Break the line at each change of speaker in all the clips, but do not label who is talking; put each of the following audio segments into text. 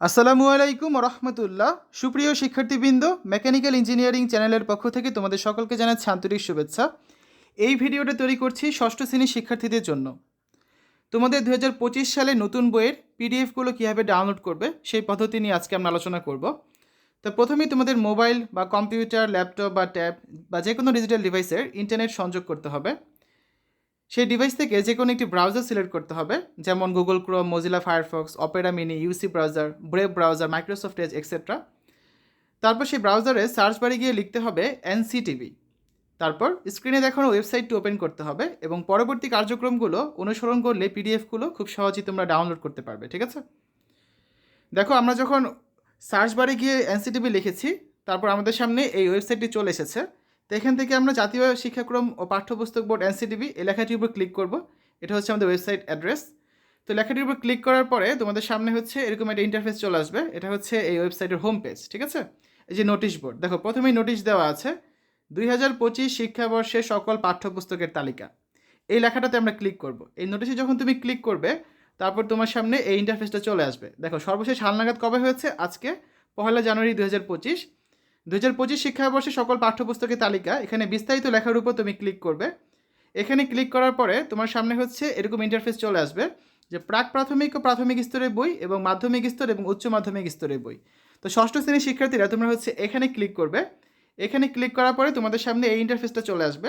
আসসালামু আলাইকুম রহমতুল্লাহ সুপ্রিয় শিক্ষার্থীবৃন্দ, মেকানিক্যাল ইঞ্জিনিয়ারিং চ্যানেলের পক্ষ থেকে তোমাদের সকলকে জানাচ্ছি আন্তরিক শুভেচ্ছা। এই ভিডিওটা তৈরি করছি ষষ্ঠ শ্রেণির শিক্ষার্থীদের জন্য। তোমাদের দু হাজার পঁচিশ সালে নতুন বইয়ের পিডিএফগুলো কীভাবে ডাউনলোড করবে, সেই পদ্ধতি নিয়ে আজকে আমরা আলোচনা করব। তো প্রথমেই তোমাদের মোবাইল বা কম্পিউটার, ল্যাপটপ বা ট্যাব বা যে কোনো ডিজিটাল ডিভাইসের ইন্টারনেট সংযোগ করতে হবে। সেই ডিভাইস থেকে যে কোনো একটি ব্রাউজার সিলেক্ট করতে হবে, যেমন Google Chrome Mozilla Firefox Opera Mini UC browser Brave browser Microsoft Edge extra তারপর সেই ব্রাউজারে সার্চ বারে গিয়ে লিখতে হবে এনসিটিভি তারপর স্ক্রিনে দেখানো ওয়েবসাইটটি ওপেন করতে হবে এবং পরবর্তী কার্যক্রমগুলো অনুসরণ করলে পিডিএফগুলো খুব সহজেই তোমরা ডাউনলোড করতে পারবে, ঠিক আছে? দেখো, আমরা যখন সার্চ বারে গিয়ে এনসিটিভি লিখেছি, তারপর আমাদের সামনে এই ওয়েবসাইটটি চলে এসেছে। তো এখান থেকে আমরা জাতীয় শিক্ষাক্রম ও পাঠ্যপুস্তক বোর্ড এনসিডিবি এই লেখাটির উপর ক্লিক করব। এটা হচ্ছে আমাদের ওয়েবসাইট অ্যাড্রেস। তো লেখাটির উপর ক্লিক করার পরে তোমাদের সামনে হচ্ছে এরকম একটা ইন্টারফেস চলে আসবে। এটা হচ্ছে এই ওয়েবসাইটের হোম পেজ ঠিক আছে? এই যে নোটিশ বোর্ড দেখো, প্রথমেই নোটিশ দেওয়া আছে, দুই হাজার পঁচিশ শিক্ষাবর্ষে সকল পাঠ্যপুস্তকের তালিকা। এই লেখাটাতে আমরা ক্লিক করব। এই নোটিশে যখন তুমি ক্লিক করবে, তারপর তোমার সামনে এই ইন্টারফেসটা চলে আসবে। দেখো, সর্বশেষ হালনাগাদ কবে হয়েছে? আজকে পহেলা জানুয়ারি দু হাজার পঁচিশ। দু হাজার পঁচিশ শিক্ষাবর্ষে সকল পাঠ্যপুস্তকের তালিকা, এখানে বিস্তারিত লেখার উপর তুমি ক্লিক করবে। এখানে ক্লিক করার পরে তোমার সামনে হচ্ছে এরকম ইন্টারফেস চলে আসবে, যে প্রাক প্রাথমিক ও প্রাথমিক স্তরের বই এবং মাধ্যমিক স্তর এবং উচ্চ মাধ্যমিক স্তরের বই। তো ষষ্ঠ শ্রেণির শিক্ষার্থীরা তোমরা হচ্ছে এখানে ক্লিক করবে। এখানে ক্লিক করার পরে তোমাদের সামনে এই ইন্টারফেসটা চলে আসবে।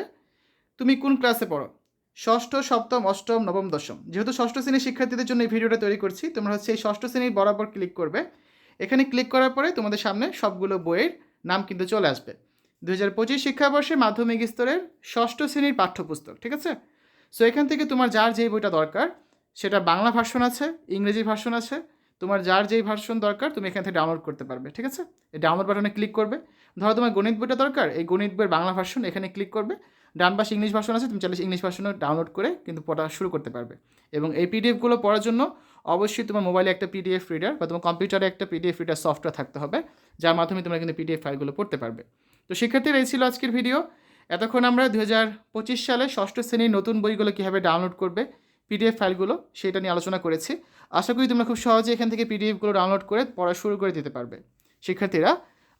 তুমি কোন ক্লাসে পড়ো? ষষ্ঠ, সপ্তম, অষ্টম, নবম, দশম। যেহেতু ষষ্ঠ শ্রেণির শিক্ষার্থীদের জন্য এই ভিডিওটা তৈরি করছি, তোমরা হচ্ছে এই ষষ্ঠ শ্রেণির বরাবর ক্লিক করবে। এখানে ক্লিক করার পরে তোমাদের সামনে সবগুলো বইয়ের নাম কিন্তু চলে আসবে। দু হাজার পঁচিশ শিক্ষাবর্ষে মাধ্যমিক স্তরের ষষ্ঠ শ্রেণির পাঠ্যপুস্তক, ঠিক আছে? সো এখান থেকে তোমার যার যেই বইটা দরকার, সেটা বাংলা ভার্সন আছে, ইংরেজি ভার্সন আছে, তোমার যার যেই ভার্সন দরকার, তুমি এখান থেকে ডাউনলোড করতে পারবে, ঠিক আছে? এই ডাউনলোড বাটনে ক্লিক করবে। ধরো তোমার গণিত বইটা দরকার, এই গণিত বইয়ের বাংলা ভার্সন এখানে ক্লিক করবে। ডান পাশে ইংলিশ ভার্সন আছে, তুমি চাইলে ইংলিশ ভার্সনও ডাউনলোড করে কিন্তু পড়া শুরু করতে পারবে। এবং এই পিডিএফগুলো পড়ার জন্য অবশ্যই তোমার মোবাইলে একটা পিডিএফ রিডার বা তোমার কম্পিউটারে একটা পিডিএফ রিডার সফটওয়্যার থাকতে হবে, যার মাধ্যমে তোমরা কিন্তু পিডিএফ ফাইলগুলো পড়তে পারবে। তো শিক্ষার্থীরা এই ছিল আজকের ভিডিও এতক্ষণ আমরা দু হাজার পঁচিশ সালে ষষ্ঠ শ্রেণির নতুন বইগুলো কীভাবে ডাউনলোড করবে পিডিএফ ফাইলগুলো সেটা নিয়ে আলোচনা করেছি। আশা করি তোমরা খুব সহজে এখান থেকে পিডিএফগুলো ডাউনলোড করে পড়া শুরু করে দিতে পারবে। শিক্ষার্থীরা